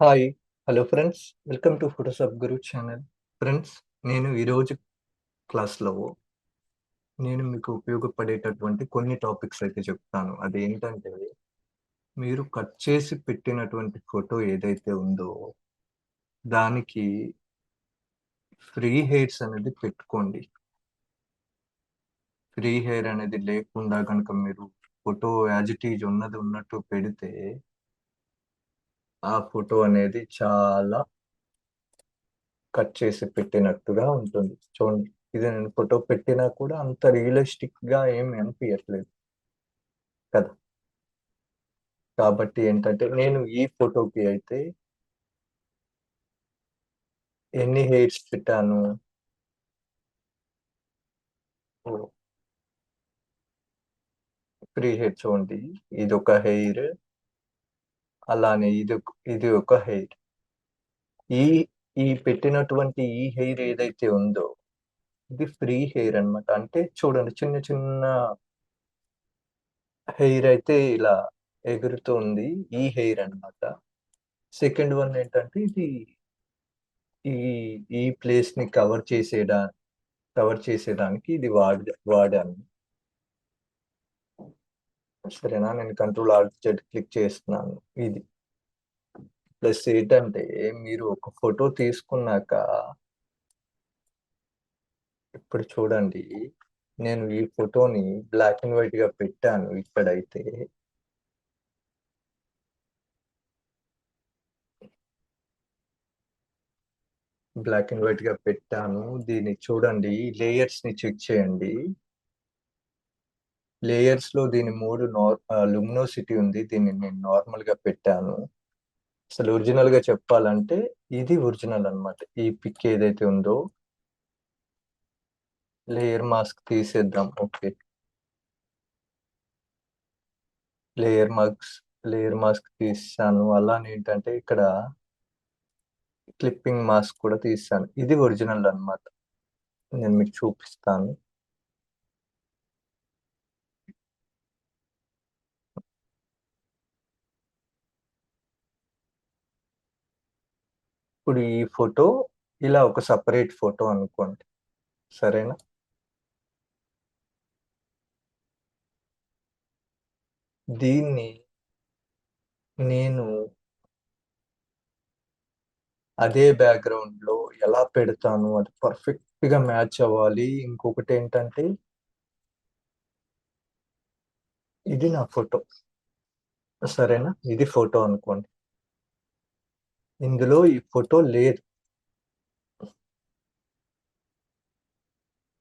Hi hello friends welcome to Photoshop Guru channel friends నేను ఈరోజు క్లాస్లో నేను మీకు ఉపయోగపడేటటువంటి కొన్ని టాపిక్స్ అయితే చెప్తాను. అది ఏంటంటే మీరు కట్ చేసి పెట్టినటువంటి ఫోటో ఏదైతే ఉందో దానికి ఫ్రీ హెయిర్స్ అనేది పెట్టుకోండి. ఫ్రీ హెయిర్ అనేది లేకుండా కనుక మీరు ఫోటో యాజ్ ఇట్ ఈజ్ ఉన్నది ఉన్నట్టు పెడితే ఆ ఫోటో అనేది చాలా కట్ చేసి పెట్టినట్టుగా ఉంటుంది. చూడండి ఇది నేను ఫోటో పెట్టినా కూడా అంత రియలిస్టిక్గా ఏమి అనిపించట్లేదు కదా. కాబట్టి ఏంటంటే నేను ఈ ఫోటోకి అయితే ఎన్ని హెయిర్స్ పెట్టాను? త్రీ హెయిర్ చూడండి ఇది ఒక హెయిర్. అలానే ఇది ఇది ఒక హెయిర్. ఈ ఈ పెట్టినటువంటి ఈ హెయిర్ ఏదైతే ఉందో ఇది ఫ్రీ హెయిర్ అనమాట అంటే చూడండి చిన్న చిన్న హెయిర్ అయితే ఇలా ఎగురుతుంది ఈ హెయిర్ అనమాట సెకండ్ వన్ ఏంటంటే ఇది ఈ ఈ ప్లేస్ని కవర్ చేసేదా కవర్ చేసేదానికి ఇది వాడ వాడాను. సరేనా? నేను కంట్రోల్ ఆల్ట్ జెడ్ క్లిక్ చేస్తున్నాను. ఇది. ప్లస్ ఏంటంటే మీరు ఒక ఫోటో తీసుకున్నాక ఇప్పుడు చూడండి నేను ఈ ఫోటోని బ్లాక్ అండ్ వైట్గా పెట్టాను ఇక్కడైతే. బ్లాక్ అండ్ వైట్గా పెట్టాను. దీన్ని చూడండి లేయర్స్ని చెక్ చేయండి. లేయర్స్లో దీని మూడు నార్ లుమినోసిటీ ఉంది. దీన్ని నేను నార్మల్గా పెట్టాను. అసలు ఒరిజినల్గా చెప్పాలంటే ఇది ఒరిజినల్ అనమాట ఈ పిక్ ఏదైతే ఉందో లేయర్ మాస్క్ తీసేద్దాం. Okay layer mask layer mask తీసాను. అలానే ఏంటంటే ఇక్కడ క్లిప్పింగ్ మాస్క్ కూడా తీసాను. ఇది ఒరిజినల్ అనమాట నేను మీకు చూపిస్తాను. ఇప్పుడు ఈ ఫోటో ఇలా ఒక సపరేట్ ఫోటో అనుకోండి. సరేనా? దీన్ని నేను అదే బ్యాక్గ్రౌండ్లో ఎలా పెడతాను? అది పర్ఫెక్ట్గా మ్యాచ్ అవ్వాలి. ఇంకొకటి ఏంటంటే ఇది నా ఫోటో. సరేనా? ఇది ఫోటో అనుకోండి. ఇందులో ఈ ఫోటో లేదు.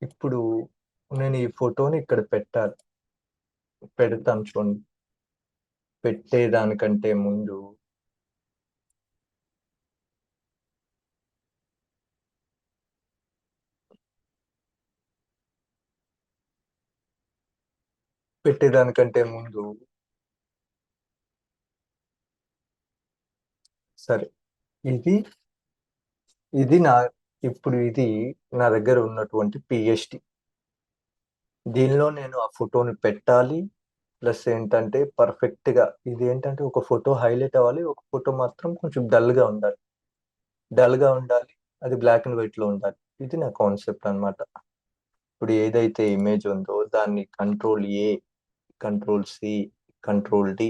ఇప్పుడు నేను ఈ ఫోటోని ఇక్కడ పెట్టాలి. పెడతాను చూడండి. పెట్టేదానికంటే ముందు పెట్టేదానికంటే ముందు సరే. ఇది ఇది నా ఇప్పుడు ఇది నా దగ్గర ఉన్నటువంటి పిహెచ్డి దీనిలో నేను ఆ ఫోటోని పెట్టాలి. ప్లస్ ఏంటంటే పర్ఫెక్ట్గా ఇది ఏంటంటే ఒక ఫోటో హైలైట్ అవ్వాలి. ఒక ఫోటో మాత్రం కొంచెం డల్గా ఉండాలి. డల్గా ఉండాలి. అది బ్లాక్ అండ్ వైట్లో ఉండాలి. ఇది నా కాన్సెప్ట్ అనమాట ఇప్పుడు ఏదైతే ఇమేజ్ ఉందో దాన్ని control A control C control D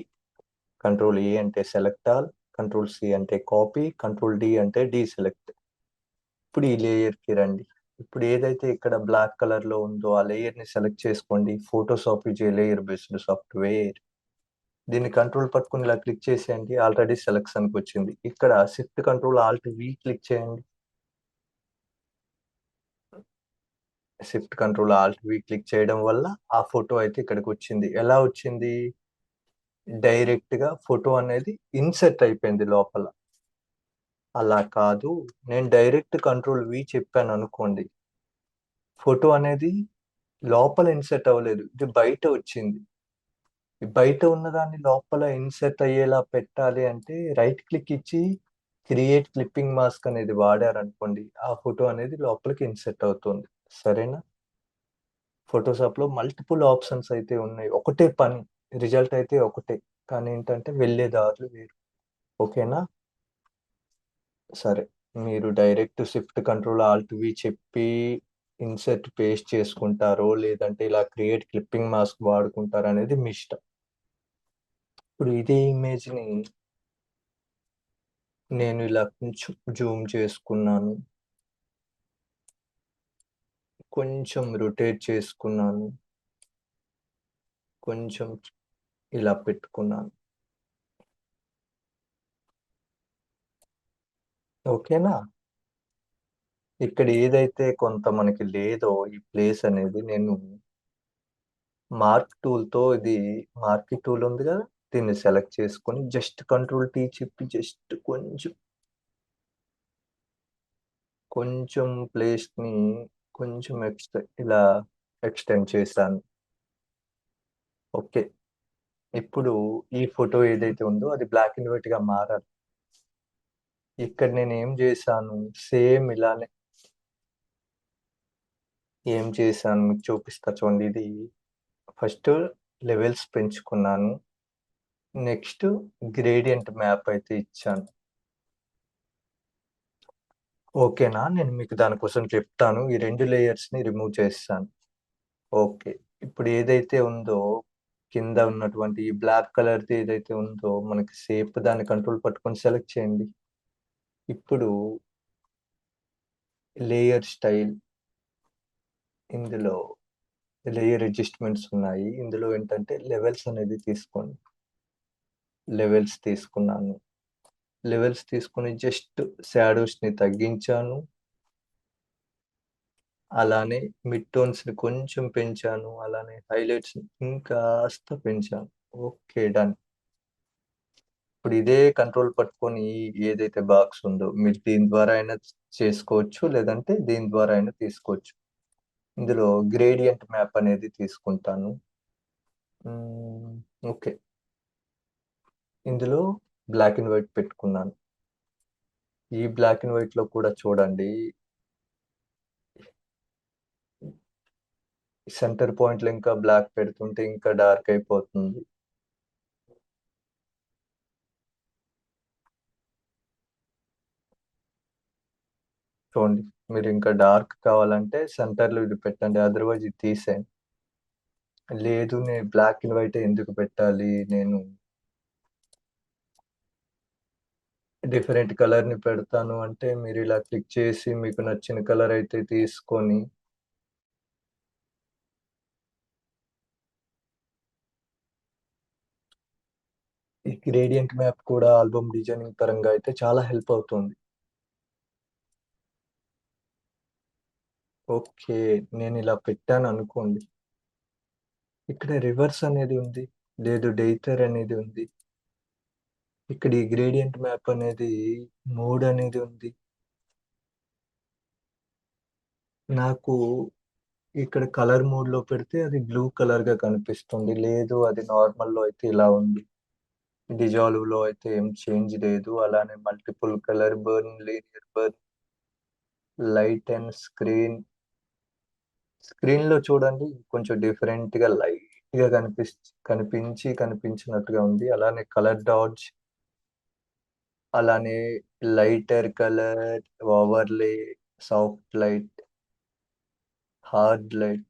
control A అంటే సెలెక్ట్ ఆల్. కంట్రోల్ సి అంటే కాపీ కంట్రోల్ డి అంటే డి సెలెక్ట్ ఇప్పుడు ఈ లేయర్కి రండి. ఇప్పుడు ఏదైతే ఇక్కడ బ్లాక్ కలర్లో ఉందో ఆ లేయర్ని సెలెక్ట్ చేసుకోండి. ఫోటోషాప్ ఇచ్చే లేయర్ బేస్డ్ సాఫ్ట్వేర్ దీన్ని కంట్రోల్ పట్టుకుని ఇలా క్లిక్ చేసేయండి. ఆల్రెడీ సెలెక్షన్కి వచ్చింది. ఇక్కడ shift control alt V click చేయండి. Shift control alt V click చేయడం వల్ల ఆ ఫోటో అయితే ఇక్కడికి వచ్చింది. ఎలా వచ్చింది? డైరెక్ట్గా ఫోటో అనేది ఇన్సెట్ అయిపోయింది లోపల. అలా కాదు నేను డైరెక్ట్ కంట్రోల్ వి చెప్పాను అనుకోండి. ఫోటో అనేది లోపల ఇన్సెట్ అవ్వలేదు ఇది బయట వచ్చింది. బయట ఉన్నదాన్ని లోపల ఇన్సెట్ అయ్యేలా పెట్టాలి అంటే రైట్ క్లిక్ ఇచ్చి క్రియేట్ క్లిప్పింగ్ మాస్క్ అనేది వాడారనుకోండి ఆ ఫోటో అనేది లోపలికి ఇన్సెట్ అవుతుంది. సరేనా? ఫోటోషాప్లో మల్టిపుల్ ఆప్షన్స్ అయితే ఉన్నాయి ఒకటే పని. రిజల్ట్ అయితే ఒకటే. కానీ ఏంటంటే వెళ్ళే దారులు వేరు. ఓకేనా? సరే. మీరు direct shift control alt V చెప్పి ఇన్సెట్ పేస్ట్ చేసుకుంటారో లేదంటే ఇలా క్రియేట్ క్లిప్పింగ్ మాస్క్ వాడుకుంటారో అనేది మీ ఇష్టం. ఇప్పుడు ఇదే ఇమేజ్ని నేను ఇలా కొంచెం జూమ్ చేసుకున్నాను. కొంచెం రొటేట్ చేసుకున్నాను. కొంచెం ఇలా పెట్టుకున్నాను. ఓకేనా? ఇక్కడ ఏదైతే కొంత మనకి లేదో ఈ ప్లేస్ అనేది నేను మార్క్ టూల్తో ఇది మార్క్ టూల్ ఉంది కదా దీన్ని సెలెక్ట్ చేసుకొని జస్ట్ కంట్రోల్ టీ చెప్పి జస్ట్ కొంచెం కొంచెం ప్లేస్ని కొంచెం ఎక్స్ట ఇలా ఎక్స్టెండ్ చేశాను. ఓకే. ఇప్పుడు ఈ ఫోటో ఏదైతే ఉందో అది బ్లాక్ అండ్ వైట్గా మారాలి. ఇక్కడ నేను ఏం చేశాను? సేమ్ ఇలానే. ఏం చేశాను? మీకు చూపిస్తా చూడండి. ఇది ఫస్ట్ లెవెల్స్ పెంచుకున్నాను. నెక్స్ట్ గ్రేడియంట్ మ్యాప్ అయితే ఇచ్చాను. ఓకేనా? నేను మీకు దానికోసం చెప్తాను. ఈ రెండు లేయర్స్ని రిమూవ్ చేస్తాను. ఓకే. ఇప్పుడు ఏదైతే ఉందో కింద ఉన్నటువంటి ఈ బ్లాక్ కలర్ది ఏదైతే ఉందో మనకి సేప్ దాన్ని కంట్రోల్ పట్టుకొని సెలెక్ట్ చేయండి. ఇప్పుడు లేయర్ స్టైల్ ఇందులో లేయర్ అడ్జస్ట్మెంట్స్ ఉన్నాయి. ఇందులో ఏంటంటే లెవెల్స్ అనేది తీసుకోండి. లెవెల్స్ తీసుకున్నాను. లెవెల్స్ తీసుకుని జస్ట్ని తగ్గించాను. అలానే మిడ్ టోన్స్ని కొంచెం పెంచాను. అలానే హైలైట్స్ ఇంకాస్త పెంచాను. Okay done. ఇప్పుడు ఇదే కంట్రోల్ పట్టుకొని ఏదైతే బాక్స్ ఉందో మీరు దీని ద్వారా అయినా చేసుకోవచ్చు లేదంటే దీని ద్వారా అయినా తీసుకోవచ్చు. ఇందులో గ్రేడియంట్ మ్యాప్ అనేది తీసుకుంటాను. ఓకే. ఇందులో బ్లాక్ అండ్ వైట్ పెట్టుకున్నాను. ఈ బ్లాక్ అండ్ వైట్లో కూడా చూడండి. సెంటర్ పాయింట్లు ఇంకా బ్లాక్ పెడుతుంటే ఇంకా డార్క్ అయిపోతుంది. చూడండి మీరు ఇంకా డార్క్ కావాలంటే సెంటర్లో ఇది పెట్టండి అదర్వైజ్ ఇది తీసేయండి. లేదు నేను బ్లాక్ అండ్ వైట్ ఎందుకు పెట్టాలి నేను డిఫరెంట్ కలర్ని పెడతాను అంటే మీరు ఇలా క్లిక్ చేసి మీకు నచ్చిన కలర్ అయితే తీసుకొని ఈ గ్రేడియంట్ మ్యాప్ కూడా ఆల్బమ్ డిజైనింగ్ పరంగా అయితే చాలా హెల్ప్ అవుతుంది. ఓకే నేను ఇలా పెట్టాను అనుకోండి. ఇక్కడ రివర్స్ అనేది ఉంది లేదు డేటర్ అనేది ఉంది. ఇక్కడ ఈ గ్రేడియంట్ మ్యాప్ అనేది మోడ్ అనేది ఉంది. నాకు ఇక్కడ కలర్ మోడ్లో పెడితే అది బ్లూ కలర్గా కనిపిస్తుంది లేదు అది నార్మల్లో అయితే ఇలా ఉంది. డిజాల్వ్లో అయితే ఏం చేంజ్ లేదు అలానే multiple colour burn linear burn light and screen స్క్రీన్లో చూడండి కొంచెం డిఫరెంట్గా లైట్గా కనిపి కనిపించి కనిపించినట్టుగా ఉంది అలానే కలర్ డాడ్జ్ అలానే lighter colour overlay soft light hard light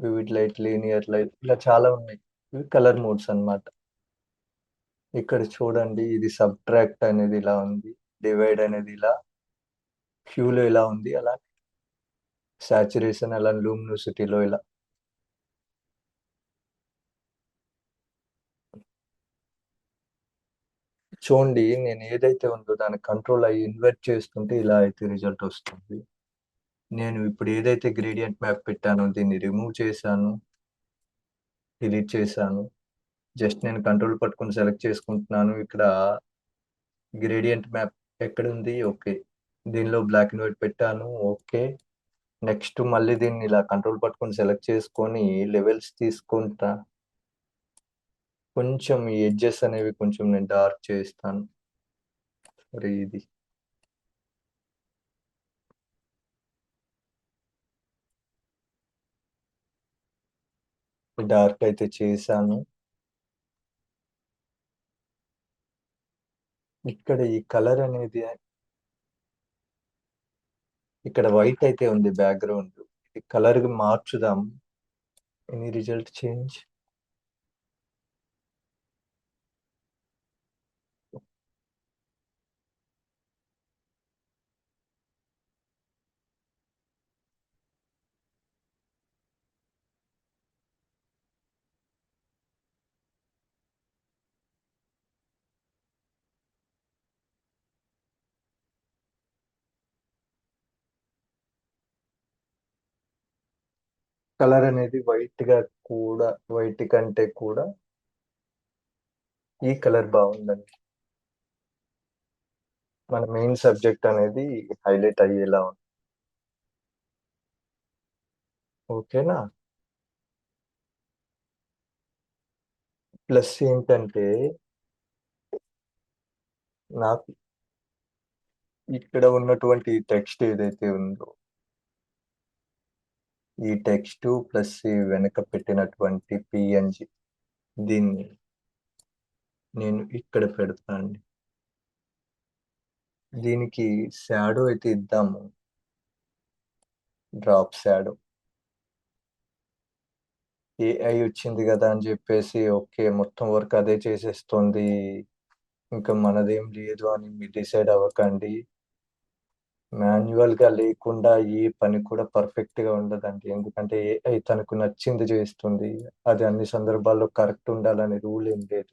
vivid light linear light ఇలా చాలా ఉన్నాయి. ఇవి కలర్ మోడ్స్ అన్నమాట. ఇక్కడ చూడండి ఇది సబ్ట్రాక్ట్ అనేది ఇలా ఉంది డివైడ్ అనేది ఇలా క్యూలో ఇలా ఉంది అలా సాచురేషన్ అలా లూమ్నోసిటీలో ఇలా. చూడండి నేను ఏదైతే ఉందో దాన్ని కంట్రోల్ అయ్యి ఇన్వర్ట్ చేస్తుంటే ఇలా అయితే రిజల్ట్ వస్తుంది. నేను ఇప్పుడు ఏదైతే గ్రేడియంట్ మ్యాప్ పెట్టానో దీన్ని రిమూవ్ చేశాను డిలీట్ చేశాను. జస్ట్ నేను కంట్రోల్ పట్టుకుని సెలెక్ట్ చేసుకుంటున్నాను. ఇక్కడ గ్రేడియంట్ మ్యాప్ ఎక్కడ ఉంది ఓకే. దీనిలో బ్లాక్ అండ్ వైట్ పెట్టాను. ఓకే. నెక్స్ట్ మళ్ళీ దీన్ని ఇలా కంట్రోల్ పట్టుకొని సెలెక్ట్ చేసుకొని లెవెల్స్ తీసుకుంటా. కొంచెం ఈ ఎడ్జెస్ అనేవి కొంచెం నేను డార్క్ చేస్తాను. సరే ఇది. డార్క్ అయితే చేశాను. ఇక్కడ ఈ కలర్ అనేది ఇక్కడ వైట్ అయితే ఉంది బ్యాక్గ్రౌండ్ ఇది కలర్ మార్చుదాం. ఎనీ రిజల్ట్ చేంజ్ కలర్ అనేది వైట్గా కూడా వైట్ కంటే కూడా ఈ కలర్ బాగుందండి. మన మెయిన్ సబ్జెక్ట్ అనేది హైలైట్ అయ్యేలా ఉంది ఓకేనా? ప్లస్ ఏంటంటే నాకు ఇక్కడ ఉన్నటువంటి టెక్స్ట్ ఏదైతే ఉందో ఈ టెక్స్ట్ ప్లస్ ఈ వెనక పెట్టినటువంటి పిఎన్జి దీన్ని నేను ఇక్కడ పెడతానండి దీనికి షాడో అయితే ఇద్దాము. డ్రాప్ షాడో ఏఐ వచ్చింది కదా అని చెప్పేసి ఓకే మొత్తం వర్క్ అదే చేసేస్తుంది. ఇంకా మనదేం లేదు అని మీరు డిసైడ్ అవ్వకండి. మాన్యువల్గా లేకుండా ఏ పని కూడా పర్ఫెక్ట్గా ఉండదండి. ఎందుకంటే ఏఐ తనకు నచ్చింది చేస్తుంది. అది అన్ని సందర్భాల్లో కరెక్ట్ ఉండాలనే రూల్ ఏం లేదు.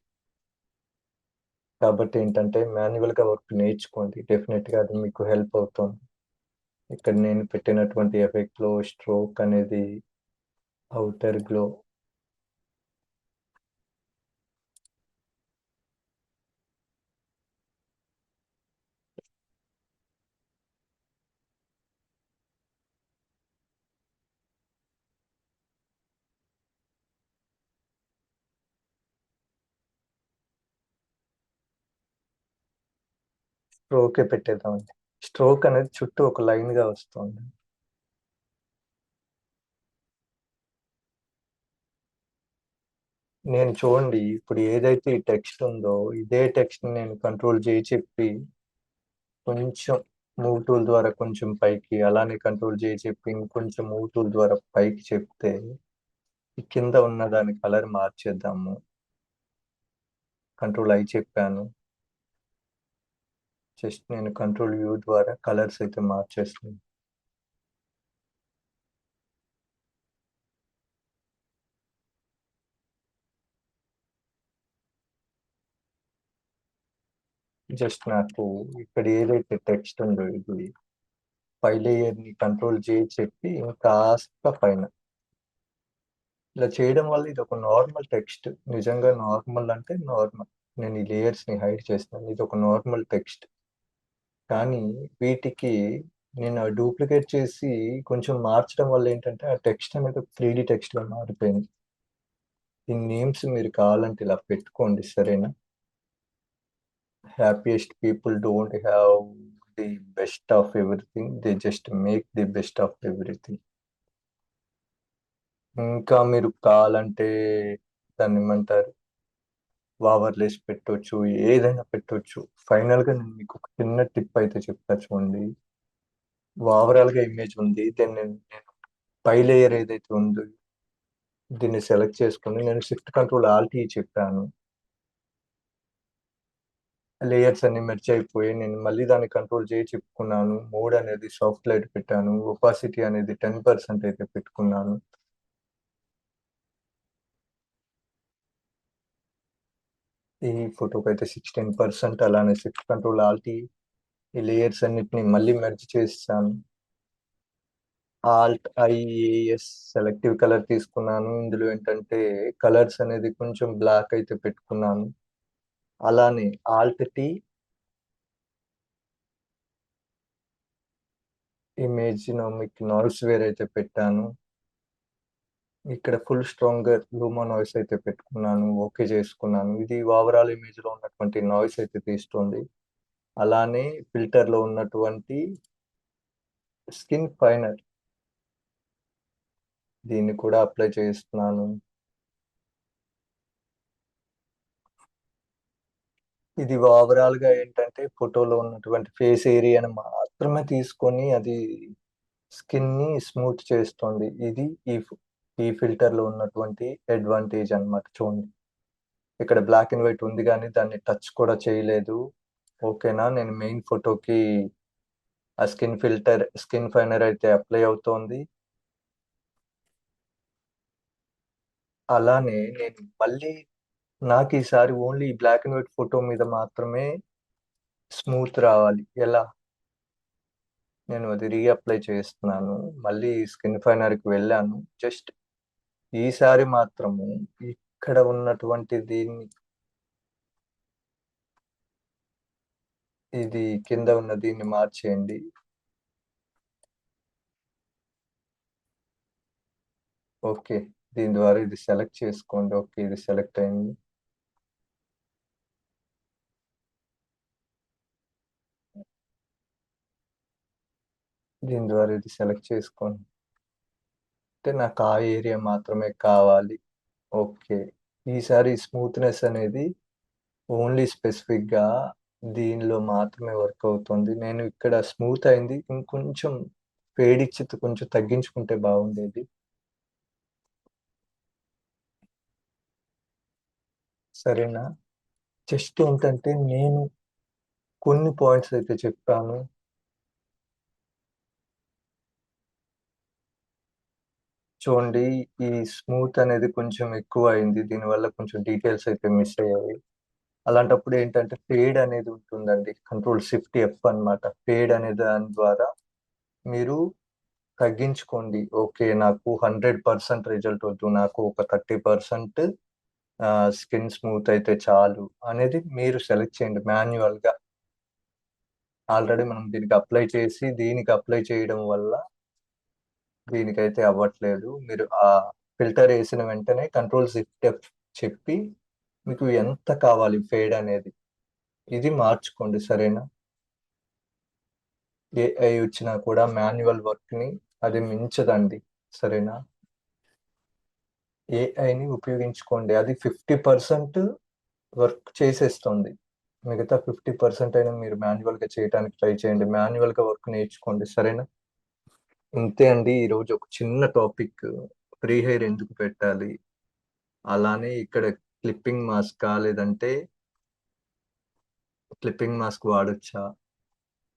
కాబట్టి ఏంటంటే మాన్యువల్గా వర్క్ నేర్చుకోండి. డెఫినెట్గా అది మీకు హెల్ప్ అవుతుంది. ఇక్కడ నేను పెట్టినటువంటి ఎఫెక్ట్లో స్ట్రోక్ అనేది అవుటర్ గ్లో స్ట్రోకే పెట్టేద్దామండి. స్ట్రోక్ అనేది చుట్టూ ఒక లైన్గా వస్తుంది. నేను చూడండి ఇప్పుడు ఏదైతే ఈ టెక్స్ట్ ఉందో ఇదే టెక్స్ట్ నేను కంట్రోల్ చేయి చెప్పి కొంచెం మూవ్ టూల్ ద్వారా కొంచెం పైకి అలానే కంట్రోల్ చేయి చెప్పి ఇంకొంచెం మూవ్ టూల్ ద్వారా పైకి చెప్తే ఈ కింద ఉన్న దాని కలర్ మార్చేద్దాము. కంట్రోల్ అయి చెప్పాను. జస్ట్ నేను కంట్రోల్ వ్యూ ద్వారా కలర్స్ అయితే మార్చేస్తున్నాను. జస్ట్ నాకు ఇక్కడ ఏదైతే టెక్స్ట్ ఉందో ఇది పై లేయర్ని కంట్రోల్ చేయి చెప్పి కాస్త పైన. ఇలా చేయడం వల్ల ఇది ఒక నార్మల్ టెక్స్ట్ నిజంగా నార్మల్ అంటే నార్మల్. నేను ఈ లేయర్స్ని హైడ్ చేస్తాను ఇది ఒక నార్మల్ టెక్స్ట్. కానీ వీటికి నేను డూప్లికేట్ చేసి కొంచెం మార్చడం వల్ల ఏంటంటే ఆ టెక్స్ట్ అనేది త్రీ డి టెక్స్ట్గా మారిపోయింది. ఈ నేమ్స్ మీరు కావాలంటే ఇలా పెట్టుకోండి సరేనా? Happiest people don't have the best of everything they just make the best of everything ఇంకా మీరు కావాలంటే దాన్ని ఏమంటారు? వావర్లేస్ పెట్టొచ్చు ఏదైనా పెట్టొచ్చు. ఫైనల్గా నేను మీకు ఒక చిన్న టిప్ అయితే చెప్తా చూడండి. ఓవరాల్గా ఇమేజ్ ఉంది దెన్ నేను పై లేయర్ ఏదైతే ఉందో దీన్ని సెలెక్ట్ చేసుకుని నేను షిఫ్ట్ కంట్రోల్ ఆల్టీ చెప్పాను. లేయర్స్ అన్ని మెర్చ్ అయిపోయి నేను మళ్ళీ దాన్ని కంట్రోల్ చేసి చెప్పుకున్నాను. మోడ్ అనేది సాఫ్ట్ లైట్ పెట్టాను. ఒపాసిటీ అనేది టెన్ పర్సెంట్ అయితే పెట్టుకున్నాను. ఈ ఫోటోకి అయితే సిక్స్టీన్ పర్సెంట్ అలానే షిఫ్ట్ కంట్రోల్ ఆల్టీ ఈ లేయర్స్ అన్నిటిని మళ్ళీ మెర్జ్ చేస్తాను. ఆల్ట్ ఐఏఎస్ సెలెక్టివ్ కలర్ తీసుకున్నాను. ఇందులో ఏంటంటే కలర్స్ అనేది కొంచెం బ్లాక్ అయితే పెట్టుకున్నాను. అలానే ఆల్ట్ టీ ఇమేజ్ మీకు నాల్స్ వేర్ అయితే పెట్టాను. ఇక్కడ ఫుల్ స్ట్రాంగర్ లూమా నాయిస్ అయితే పెట్టుకున్నాను ఓకే చేసుకున్నాను. ఇది ఓవరాల్ ఇమేజ్లో ఉన్నటువంటి నాయిస్ అయితే తీస్తుంది. అలానే ఫిల్టర్లో ఉన్నటువంటి స్కిన్ ఫైనర్ దీన్ని కూడా అప్లై చేస్తున్నాను. ఇది ఓవరాల్గా ఏంటంటే ఫోటోలో ఉన్నటువంటి ఫేస్ ఏరియాని మాత్రమే తీసుకొని అది స్కిన్ని స్మూత్ చేస్తుంది. ఇది ఈ ఈ ఫిల్టర్లో ఉన్నటువంటి అడ్వాంటేజ్ అన్నమాట చూడండి. ఇక్కడ బ్లాక్ అండ్ వైట్ ఉంది కానీ దాన్ని టచ్ కూడా చేయలేదు. ఓకేనా? నేను మెయిన్ ఫోటోకి ఆ స్కిన్ ఫిల్టర్ స్కిన్ ఫైనర్ అయితే అప్లై అవుతోంది. అలానే నేను మళ్ళీ నాకు ఈసారి only black and white photo మీద మాత్రమే స్మూత్ రావాలి. ఎలా? నేను అది రీఅప్లై చేస్తున్నాను. మళ్ళీ స్కిన్ ఫైనర్కి వెళ్ళాను. జస్ట్ ఈసారి మాత్రము ఇక్కడ ఉన్నటువంటి దీన్ని ఇది కింద ఉన్న దీన్ని మార్చేయండి. ఓకే దీని ద్వారా ఇది సెలెక్ట్ చేసుకోండి. ఓకే ఇది సెలెక్ట్ అయింది. దీని ద్వారా ఇది సెలెక్ట్ చేసుకోండి. అంటే నాకు ఆ ఏరియా మాత్రమే కావాలి. ఓకే. ఈసారి స్మూత్నెస్ అనేది ఓన్లీ స్పెసిఫిక్గా దీనిలో మాత్రమే వర్క్ అవుతుంది. నేను ఇక్కడ స్మూత్ అయింది. ఇంకొంచెం ఫేడ్ ఇచ్చి కొంచెం తగ్గించుకుంటే బాగుండేది. సరేనా? జస్ట్ ఏంటంటే నేను కొన్ని పాయింట్స్ అయితే చెప్పాను. చూడండి ఈ స్మూత్ అనేది కొంచెం ఎక్కువ అయింది. దీనివల్ల కొంచెం డీటెయిల్స్ అయితే మిస్ అయ్యాయి. అలాంటప్పుడు ఏంటంటే ఫేడ్ అనేది ఉంటుందండి. కంట్రోల్ షిఫ్ట్ ఎఫ్ అన్నమాట. ఫేడ్ అనే దాని ద్వారా మీరు తగ్గించుకోండి. ఓకే నాకు హండ్రెడ్ పర్సెంట్ రిజల్ట్ వద్దు. నాకు ఒక థర్టీ పర్సెంట్ స్కిన్ స్మూత్ అయితే చాలు అనేది మీరు సెలెక్ట్ చేయండి మాన్యువల్గా ఆల్రెడీ మనం దీనికి అప్లై చేసి దీనికి అప్లై చేయడం వల్ల దీనికైతే అవ్వట్లేదు. మీరు ఆ ఫిల్టర్ వేసిన వెంటనే కంట్రోల్ సిఫ్ట్ చెప్పి మీకు ఎంత కావాలి ఫేడ్ అనేది ఇది మార్చుకోండి సరేనా? ఏఐ వచ్చినా కూడా మాన్యువల్ వర్క్ని అది మించదండి సరేనా? ఏఐని ఉపయోగించుకోండి. అది ఫిఫ్టీ పర్సెంట్ వర్క్ చేసేస్తుంది. మిగతా ఫిఫ్టీ పర్సెంట్ అయినా మీరు మాన్యువల్గా చేయడానికి ట్రై చేయండి. మాన్యువల్గా వర్క్ నేర్చుకోండి సరేనా? ఇంతే అండి. ఈరోజు ఒక చిన్న టాపిక్. ఫ్రీ హెయిర్ ఎందుకు పెట్టాలి? అలానే ఇక్కడ క్లిప్పింగ్ మాస్క్ లేదంటే క్లిప్పింగ్ మాస్క్ వాడొచ్చా?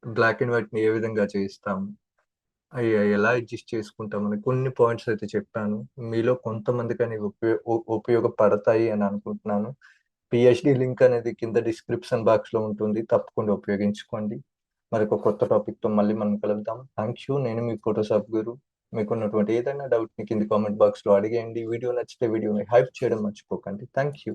బ్లాక్ అండ్ వైట్ని ఏ విధంగా చేస్తాము అవి ఎలా అడ్జస్ట్ చేసుకుంటామని కొన్ని పాయింట్స్ అయితే చెప్పాను. మీలో కొంతమందికి అనేవి ఉపయోగ ఉపయోగపడతాయి అని అనుకుంటున్నాను. పిహెచ్డి లింక్ అనేది కింద డిస్క్రిప్షన్ బాక్స్లో ఉంటుంది. తప్పకుండా ఉపయోగించుకోండి. మరి ఒక కొత్త టాపిక్తో మళ్ళీ మనం కలుద్దాం. థ్యాంక్ యూ నేను మీ ఫోటోషాప్ గురు. మీకు ఉన్నటువంటి ఏదైనా డౌట్ని కింద కామెంట్ బాక్స్లో అడిగేయండి. వీడియో నచ్చితే వీడియోని హైప్ చేయడం మర్చిపోకండి. Thank you